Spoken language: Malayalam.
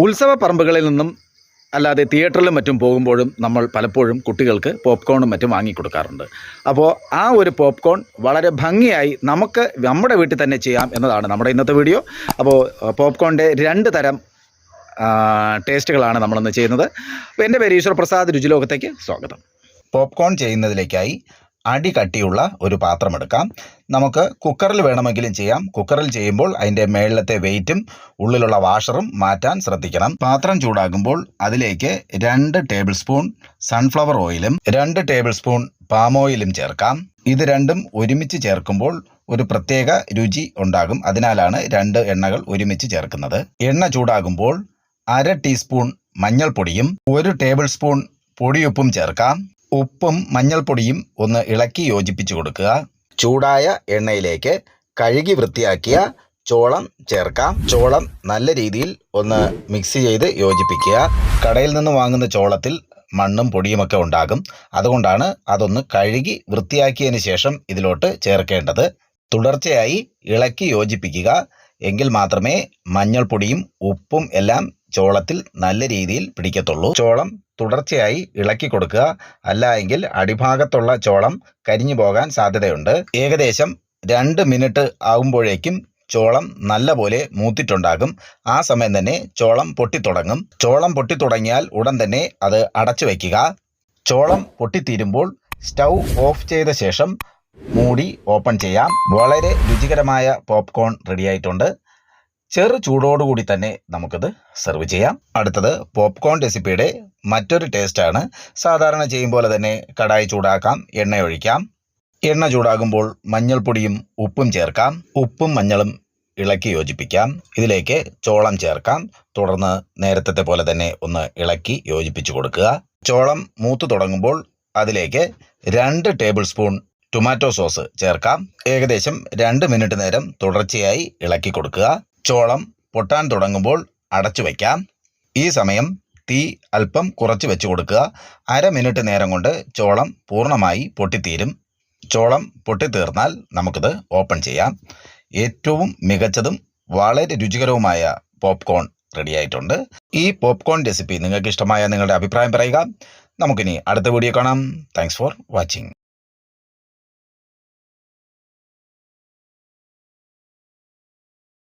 ഉത്സവ പറമ്പുകളിൽ നിന്നും അല്ലാതെ തിയേറ്ററിലും മറ്റും പോകുമ്പോഴും നമ്മൾ പലപ്പോഴും കുട്ടികൾക്ക് പോപ്കോണും മറ്റും വാങ്ങിക്കൊടുക്കാറുണ്ട്. അപ്പോൾ ആ ഒരു പോപ്കോൺ വളരെ ഭംഗിയായി നമുക്ക് നമ്മുടെ വീട്ടിൽ തന്നെ ചെയ്യാം എന്നതാണ് നമ്മുടെ ഇന്നത്തെ വീഡിയോ. അപ്പോൾ പോപ്കോണിന്റെ രണ്ട് തരം ടേസ്റ്റുകളാണ് നമ്മളിന്ന് ചെയ്യുന്നത്. അപ്പോൾ എന്റെ പേര് ഈശ്വർ പ്രസാദ് രുചിലോകത്തേക്ക് സ്വാഗതം. പോപ്കോൺ ചെയ്യുന്നതിലേക്കായി അടി കട്ടിയുള്ള ഒരു പാത്രം എടുക്കാം. നമുക്ക് കുക്കറിൽ വേണമെങ്കിലും ചെയ്യാം. കുക്കറിൽ ചെയ്യുമ്പോൾ അതിന്റെ മേളിലത്തെ വെയിറ്റും ഉള്ളിലുള്ള വാഷറും മാറ്റാൻ ശ്രദ്ധിക്കണം. പാത്രം ചൂടാകുമ്പോൾ അതിലേക്ക് രണ്ട് ടേബിൾ സ്പൂൺ സൺഫ്ലവർ ഓയിലും രണ്ട് ടേബിൾ സ്പൂൺ പാം ഓയിലും ചേർക്കാം. ഇത് രണ്ടും ഒരുമിച്ച് ചേർക്കുമ്പോൾ ഒരു പ്രത്യേക രുചി ഉണ്ടാകും. അതിനാലാണ് രണ്ട് എണ്ണകൾ ഒരുമിച്ച് ചേർക്കുന്നത്. എണ്ണ ചൂടാകുമ്പോൾ അര ടീസ്പൂൺ മഞ്ഞൾപ്പൊടിയും ഒരു ടേബിൾ സ്പൂൺ പൊടിയുപ്പും ചേർക്കാം. ഉപ്പും മഞ്ഞൾപ്പൊടിയും ഒന്ന് ഇളക്കി യോജിപ്പിച്ച് കൊടുക്കുക. ചൂടായ എണ്ണയിലേക്ക് കഴുകി വൃത്തിയാക്കിയ ചോളം ചേർക്കാം. ചോളം നല്ല രീതിയിൽ ഒന്ന് മിക്സ് ചെയ്ത് യോജിപ്പിക്കുക. കടയിൽ നിന്ന് വാങ്ങുന്ന ചോളത്തിൽ മണ്ണും പൊടിയുമൊക്കെ ഉണ്ടാകും. അതുകൊണ്ടാണ് അതൊന്ന് കഴുകി വൃത്തിയാക്കിയതിന് ശേഷം ഇതിലോട്ട് ചേർക്കേണ്ടത്. തുടർച്ചയായി ഇളക്കി യോജിപ്പിക്കുക. എങ്കിൽ മാത്രമേ മഞ്ഞൾപ്പൊടിയും ഉപ്പും എല്ലാം ചോളത്തിൽ നല്ല രീതിയിൽ പിടിക്കത്തുള്ളൂ. ചോളം തുടർച്ചയായി ഇളക്കി കൊടുക്കുക. അല്ല എങ്കിൽ അടിഭാഗത്തുള്ള ചോളം കരിഞ്ഞു പോകാൻ സാധ്യതയുണ്ട്. ഏകദേശം രണ്ട് മിനിറ്റ് ആകുമ്പോഴേക്കും ചോളം നല്ലപോലെ മൂത്തിട്ടുണ്ടാകും. ആ സമയം തന്നെ ചോളം പൊട്ടിത്തുടങ്ങും. ചോളം പൊട്ടിത്തുടങ്ങിയാൽ ഉടൻ തന്നെ അത് അടച്ചു വയ്ക്കുക. ചോളം പൊട്ടിത്തീരുമ്പോൾ സ്റ്റൗ ഓഫ് ചെയ്ത ശേഷം മൂടി ഓപ്പൺ ചെയ്യാം. വളരെ രുചികരമായ പോപ്കോൺ റെഡിയായിട്ടുണ്ട് ചെറു ചൂടോടുകൂടി തന്നെ നമുക്കിത് സെർവ് ചെയ്യാം. അടുത്തത് പോപ്കോൺ റെസിപ്പിയുടെ മറ്റൊരു ടേസ്റ്റാണ്. സാധാരണ ചെയ്യും പോലെ തന്നെ കടായി ചൂടാക്കാം എണ്ണ ഒഴിക്കാം. എണ്ണ ചൂടാകുമ്പോൾ മഞ്ഞൾപ്പൊടിയും ഉപ്പും ചേർക്കാം. ഉപ്പും മഞ്ഞളും ഇളക്കി യോജിപ്പിക്കാം. ഇതിലേക്ക് ചോളം ചേർക്കാം. തുടർന്ന് നേരത്തെ പോലെ തന്നെ ഒന്ന് ഇളക്കി യോജിപ്പിച്ചു കൊടുക്കുക. ചോളം മൂത്തു തുടങ്ങുമ്പോൾ അതിലേക്ക് രണ്ട് ടേബിൾ സ്പൂൺ ടൊമാറ്റോ സോസ് ചേർക്കാം. ഏകദേശം രണ്ട് മിനിറ്റ് നേരം തുടർച്ചയായി ഇളക്കി കൊടുക്കുക. ചോളം പൊട്ടാൻ തുടങ്ങുമ്പോൾ അടച്ചു വയ്ക്കാം. ഈ സമയം തീ അല്പം കുറച്ച് വെച്ച് കൊടുക്കുക. അര മിനിറ്റ് നേരം കൊണ്ട് ചോളം പൂർണമായി പൊട്ടിത്തീരും. ചോളം പൊട്ടിത്തീർന്നാൽ നമുക്കിത് ഓപ്പൺ ചെയ്യാം. ഏറ്റവും മികച്ചതും വളരെ രുചികരവുമായ പോപ്കോൺ റെഡിയായിട്ടുണ്ട് ഈ പോപ്കോൺ റെസിപ്പി നിങ്ങൾക്ക് ഇഷ്ടമായ നിങ്ങളുടെ അഭിപ്രായം പറയുക. നമുക്കിനി അടുത്ത വീഡിയോ കാണാം. Thanks for watching